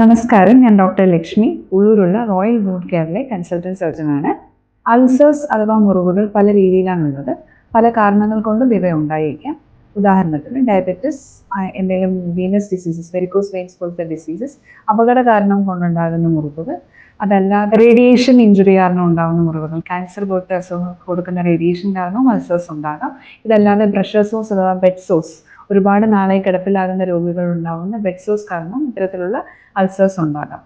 നമസ്കാരം ഞാൻ ഡോക്ടർ ലക്ഷ്മി ഉള്ളൂരുള്ള റോയൽ വൂഡ് കെയറിലെ കൺസൾട്ടന്റ് സർജനാണ്. അൾസേഴ്സ് അഥവാ മുറിവുകൾ പല രീതിയിലാണുള്ളത്. പല കാരണങ്ങൾ കൊണ്ടും ഇവ ഉണ്ടായിരിക്കാം ഉദാഹരണത്തിന് ഡയബറ്റിസ് എന്തെങ്കിലും വീനസ് ഡിസീസസ് വെരിക്കോസ് വെയിൻസ് പോലത്തെ ഡിസീസസ് അപകട കാരണം കൊണ്ടുണ്ടാകുന്ന മുറിവുകൾ. അതല്ലാതെ റേഡിയേഷൻ ഇഞ്ചുറി കാരണം ഉണ്ടാകുന്ന മുറിവുകൾ ക്യാൻസർ പോലത്തെ അസുഖങ്ങൾ കൊടുക്കുന്ന റേഡിയേഷൻ കാരണവും അൾസേഴ്സ് ഉണ്ടാകാം. ഇതല്ലാതെ ബ്രഷർ സോസ് അഥവാ ബെഡ് സോസ് ഒരുപാട് നാളായി കിടപ്പിലാകുന്ന രോഗികൾ ഉണ്ടാകുന്ന ബെഡ് സോസ് കാരണം ഇത്തരത്തിലുള്ള അൾസേഴ്സ് ഉണ്ടാകാം.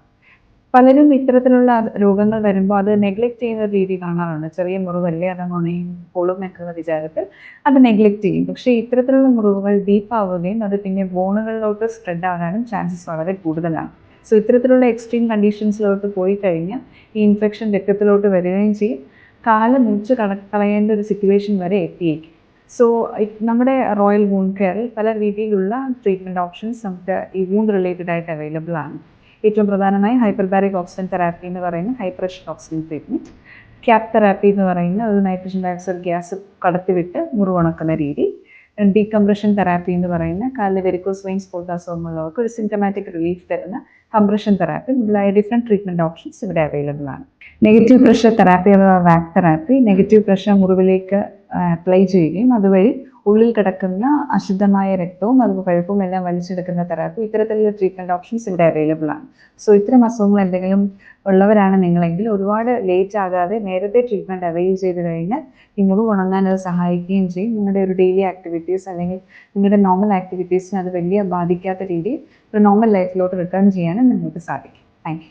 പലരും ഇത്തരത്തിലുള്ള രോഗങ്ങൾ വരുമ്പോൾ അത് നെഗ്ലക്ട് ചെയ്യുന്ന രീതി കാണാറുണ്ട്. ചെറിയ മുറിവല്ലേ അത് നുണയും പൊളും എന്നുള്ള വിചാരത്തിൽ അത് നെഗ്ലക്ട് ചെയ്യും. പക്ഷേ ഇത്തരത്തിലുള്ള മുറിവുകൾ ഡീപ്പ് ആവുകയും അത് പിന്നെ ബോണുകളിലോട്ട് സ്പ്രെഡ് ആകാനും ചാൻസസ് വളരെ കൂടുതലാണ്. സോ ഇത്തരത്തിലുള്ള എക്സ്ട്രീം കണ്ടീഷൻസിലോട്ട് പോയി കഴിഞ്ഞാൽ ഈ ഇൻഫെക്ഷൻ രക്തത്തിലോട്ട് വരികയും ചെയ്യും. കാലം മുറിച്ച് കട കളയേണ്ട ഒരു സിറ്റുവേഷൻ വരെ എത്തിയേക്കും. സോ നമ്മുടെ റോയൽ വൂണ്ട് കെയറിൽ പല രീതിയിലുള്ള ട്രീറ്റ്മെന്റ് ഓപ്ഷൻസ് നമുക്ക് ഈ വൂണ്ട് റിലേറ്റഡ് ആയിട്ട് അവൈലബിൾ ആണ്. ഏറ്റവും പ്രധാനമായി ഹൈപ്പർബാരിക് ഓക്സിജൻ തെറാപ്പി എന്ന് പറയുന്ന high pressure oxygen treatment cap therapy എന്ന് പറയുന്ന ഒരു നൈട്രജൻ ഡയോക്സൈഡ് ഗ്യാസ് കടത്തിവിട്ട് മുറിവുണക്കുന്ന രീതി. ഡീകംപ്രഷൻ തെറാപ്പി എന്ന് പറയുന്ന കാലിൽ വെരിക്കോസ് വെയിൻസ് പോലത്തെ അസുഖമുള്ളവർക്ക് ഒരു സിംറ്റമാറ്റിക് റിലീഫ് തരുന്ന കംപ്രഷൻ തെറാപ്പി മുതലായ ഡിഫറെന്റ് ട്രീറ്റ്മെന്റ് ഓപ്ഷൻസ് ഇവിടെ അവൈലബിൾ ആണ്. നെഗറ്റീവ് പ്രഷർ തെറാപ്പി അഥവാ വാക് തെറാപ്പി നെഗറ്റീവ് പ്രഷർ മുറിവിലേക്ക് അപ്ലൈ ചെയ്യുകയും അതുവഴി ഉള്ളിൽ കിടക്കുന്ന അശുദ്ധമായ രക്തവും അതുപോലെ പഴുപ്പും എല്ലാം വലിച്ചെടുക്കുന്ന തെറാപ്പി ഇത്തരത്തിലുള്ള ട്രീറ്റ്മെന്റ് ഓപ്ഷൻസ് ഇവിടെ അവൈലബിൾ ആണ്. സോ ഇത്തരം അസുഖങ്ങൾ എന്തെങ്കിലും ഉള്ളവരാണ് നിങ്ങളെങ്കിൽ ഒരുപാട് ലേറ്റ് ആകാതെ നേരത്തെ ട്രീറ്റ്മെന്റ് അവൈൽ ചെയ്ത് കഴിഞ്ഞാൽ നിങ്ങൾക്ക് ഉണങ്ങാൻ അത് സഹായിക്കുകയും ചെയ്യും. നിങ്ങളുടെ ഒരു ഡെയിലി ആക്ടിവിറ്റീസ് അല്ലെങ്കിൽ നിങ്ങളുടെ നോർമൽ ആക്ടിവിറ്റീസിനെ അത് വലിയ ബാധിക്കാത്ത രീതിയിൽ ഒരു നോർമൽ ലൈഫിലോട്ട് റിട്ടേൺ ചെയ്യാനും നിങ്ങൾക്ക് സാധിക്കും. താങ്ക്